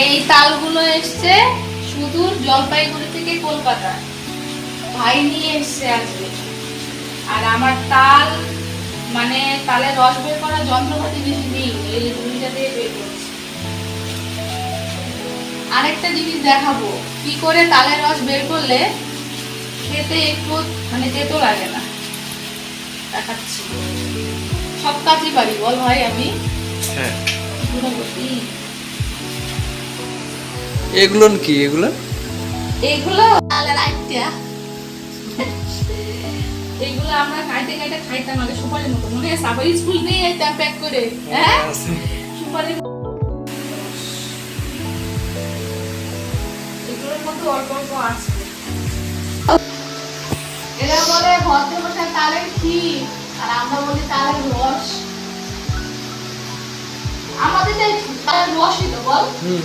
এই তালগুলো এসছে শুধু জলপাইগুড়ি থেকে কলকাতা। ভাই নিয়ে এসছে আজকে। আর আমার তাল মানে তালের রস বের করা যন্ত্রপাতি বেশি নেই এই দুইটা দিয়ে বের করছি। আরেকটা জিনিস দেখাবো কি করে তালের রস বের করলে খেতে একটু মানে তেতো লাগে না। দেখাচ্ছি। সব কাজই পারি বল ভাই আমি। হ্যাঁ। এগুলো কি এগুলো? এগুলো এগুলো আমরা খাইতে খাইতে খাইতাম আগে সুপারির মতো। মনে হয় সাবাই স্কুল নিয়ে যেতাম প্যাক করে। হ্যাঁ? সুপারির এগুলোর মধ্যে অল্প অল্প আছে। এরা বলে ভদ্রমশাই তালের ক্ষীর আর আমরা বলি তালের রস। আমাদের তাই রসই তো বল। হুম।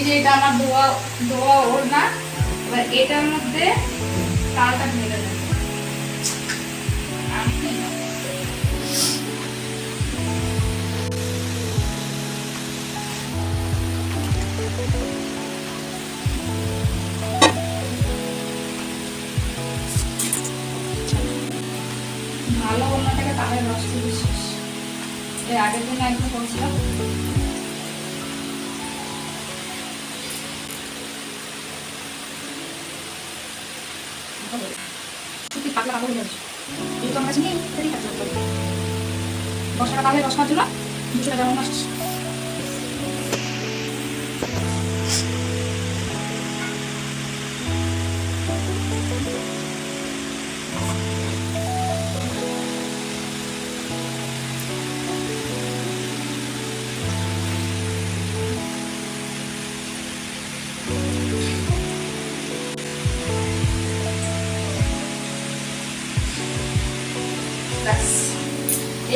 এই যে এটা আমার ধোয়া ধোয়া ওড়না, এবার এটার মধ্যে তালটা ঢেলে দেবো। ভালো ওড়নাটাকে তালের রস দিয়ে শেষ এর আগের দিন একদম করছিলাম সত্যি পাতলা পাতলা হয়ে যেহেতু আমার কাছে নেই সেটাই তাহলে দশ পাঁচ জোড়া দুশো টাকা অন্য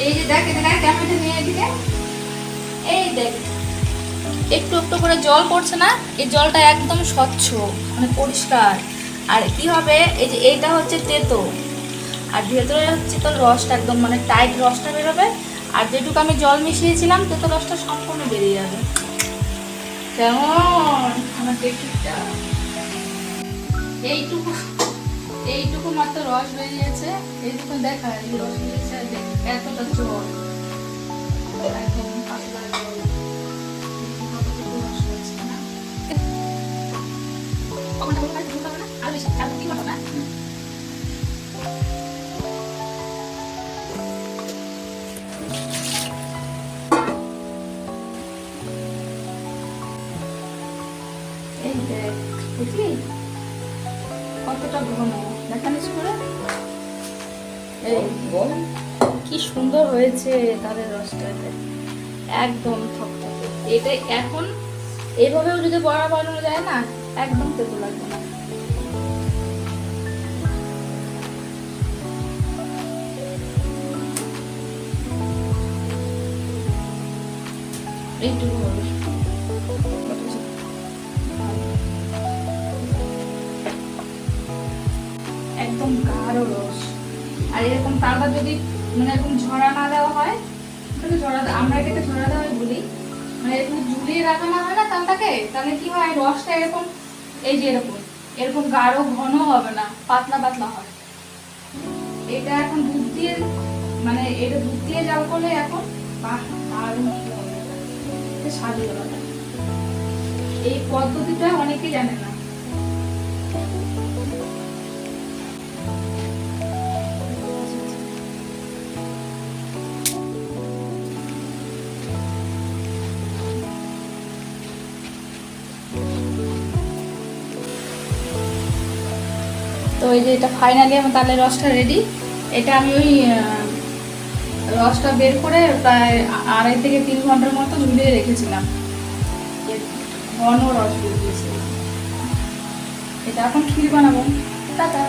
এই যে দেখ নিয়ে এই দেখ একটু একটু করে জল পড়ছে না এই জলটা একদম স্বচ্ছ মানে পরিষ্কার। আর কি হবে এই যে এইটা হচ্ছে তেতো। আর ভেতরে হচ্ছে তোর রসটা একদম মানে টাইট রসটা বেরোবে। আর যেটুকু আমি জল মিশিয়েছিলাম তেতো রসটা সম্পূর্ণ বেরিয়ে যাবে। কেমন? এইটুকু এইটুকু মাত্র রস বেরিয়েছে। এইটুকু দেখা রস বেরিয়েছে দেখ, এতটা চার ফুটি মতো না? এই দেখ, বুঝলি? কতটা ঘন দেখা নিস করে এই কি সুন্দর হয়েছে তাদের রসটাতে একদম থকথকে। এটা এখন এভাবেও যদি বড়া বানানো যায় না, একদম তেতো লাগবে না। এইটুকু একদম গাঢ় রস। আর এরকম তারা যদি মানে এরকম ঝরা না দেওয়া হয়। তাহলে ঝরা আমরা এটাকে ঝরা দেওয়াই বলি। মানে এরকম ঝুলিয়ে রাখা না হয় না তালটাকে, তাহলে কি হয়? রসটা এরকম এই যে এরকম এরকম গাঢ় ঘন হবে না, পাতলা পাতলা হয় এটা এখন দুধ দিয়ে মানে এটা দুধ দিয়ে জাল করলে এখন বাহ স্বাদ এই পদ্ধতিটা অনেকেই জানে না। তো এই যে এটা ফাইনালি আমার তালের রসটা রেডি এটা আমি ওই রসটা বের করে প্রায় আড়াই থেকে তিন ঘণ্টার মতো ঝুলিয়ে রেখেছিলাম। ঘন রস বেরিয়েছে। এটা এখন ক্ষীর বানাবো। টাটা।